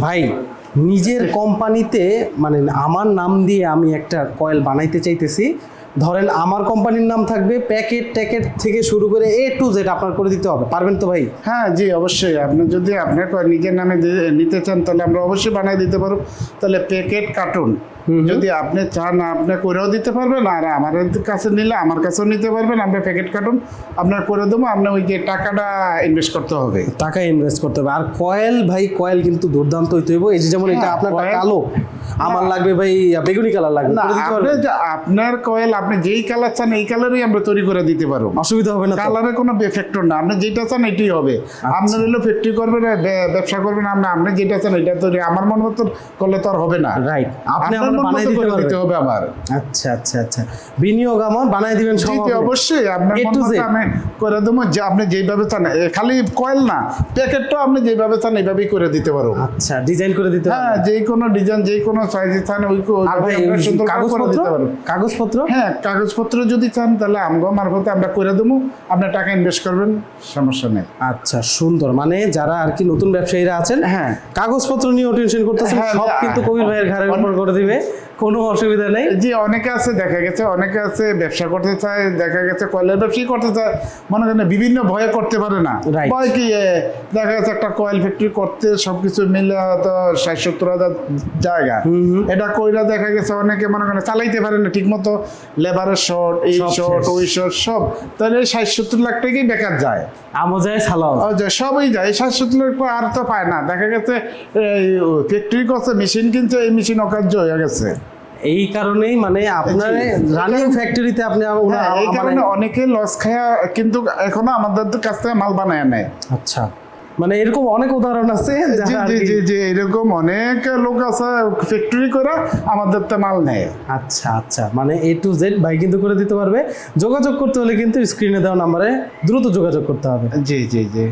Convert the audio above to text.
ভাই নিজের কোম্পানিতে মানে আমার নাম দিয়ে আমি একটা কয়েল বানাইতে চাইতেছি। ধরেন আমার কোম্পানির নাম থাকবে প্যাকেট ট্যাকেট থেকে শুরু করে এ টু জেড আপনার করে দিতে হবে। পারবেন তো ভাই? হ্যাঁ জি অবশ্যই। আপনি যদি আপনার নিজের নামে নিতে চান তাহলে আমরা অবশ্যই বানিয়ে দিতে পারব। তাহলে প্যাকেট কার্টুন। যদি আপনি চান আপনি করেও দিতে পারবেন আর আমার কাছে নিলে আমার কাছেও নিতে পারবেন। আমরা প্যাকেট কার্টুন আপনার করে দেবো। আপনার ওই যে টাকাটা ইনভেস্ট করতে হবে। টাকা ইনভেস্ট করতে হবে। আর কয়েল ভাই কয়েল কিন্তু দুর্দান্ত হইতে হইব। এই যে যেমন এটা আপনার আপনারটা coil- কালো আমার লাগবে ভাই বেগুনি কালার লাগবে। না আপনার কয়েল আপনি যেই কালার চান এই কালারই আমরা তৈরি করে দিতে পারব। অসুবিধা হবে না? কালারে কোনো ফ্যাক্টর না। আপনি যেটা চান এটাই হবে। আপনার হলো ফ্যাক্টরি করবেন ব্যবসা করবেন আপনি আপনি যেটা চান এটা তৈরি। আমার মন মতো করলে তো আর হবে না। রাইট আপনি আমার বানাই দিতে করে পারবেন। দিতে হবে আমার আচ্ছা আচ্ছা আচ্ছা। বিনিয়োগ আমার বানাই দিবেন সব অবশ্যই। আপনার মন মতো আমি করে দেবো। যে আপনি যেইভাবে চান খালি কয়েল না। প্যাকেটটাও আপনি যেইভাবে চান এইভাবেই করে দিতে পারব। আচ্ছা ডিজাইন করে দিতে হ্যাঁ যে কোনো ডিজাইন যে কোনো সাইজে চান ওই কাগজপত্র? কাগজপত্র? হ্যাঁ কাগজপত্র যদি চান তাহলে আমগো মারফতে আমরা করে দেবো। আপনার টাকা ইনভেস্ট করবেন সমস্যা নেই। আচ্ছা সুন্দর। মানে যারা আর কি নতুন ব্যবসায়ীরা আছেন হ্যাঁ। কাগজপত্র নিয়ে টেনশন করতেছেন হ্যাঁ, সব হ্যাঁ, কিন্তু কবির ভাইয়ের ঘরের উপর করে দিবে। কোনো অসুবিধা নেই। জি অনেকে আছে দেখা গেছে অনেকে আছে ব্যবসা করতে চায় দেখা গেছে কয়েলের ব্যবসাই করতে চায় মনে করেন বিভিন্ন ভয়ে করতে পারে না. ভয় কি দেখা গেছে একটা কয়েল ফ্যাক্টরি করতে সবকিছু মিলে হয়তো ষাট সত্তর হাজার জায়গা। এটা কইরা দেখা গেছে অনেকে মনে করেন চালাইতে পারে না ঠিক মতো লেবারের শর্ট এই শর্ট ওই শর্ট সব। তাহলে এই ষাট সত্তর লাখ টাকাই বেকার যায়। আমজায় সালাও ও যে সবই যায়। ষাট সত্তর লাখ আর তো পায় না। দেখা গেছে এই ফ্যাক্টরি করছে মেশিন কিনছে এই মেশিন অকার্য হয়ে গেছে। এই কারণেই মানে আপনার রানিং ফ্যাক্টরিতে আপনি হ্যাঁ, এই মানে- কারণে অনেকে লস খায়া কিন্তু এখনও আমাদের কাছ থেকে মাল বানায় নেয়। আচ্ছা। মানে এরকম অনেক উদাহরণ আছে জি জি জি জি এরকম অনেক লোক আছে ফ্যাক্টরি করে আমাদের তো মাল নেয়। আচ্ছা আচ্ছা। মানে এ টু জেড ভাই কিন্তু করে দিতে পারবে। যোগাযোগ করতে হলে কিন্তু স্ক্রিনে দেওয়া নাম্বারে দ্রুত যোগাযোগ করতে হবে। জি জি জি।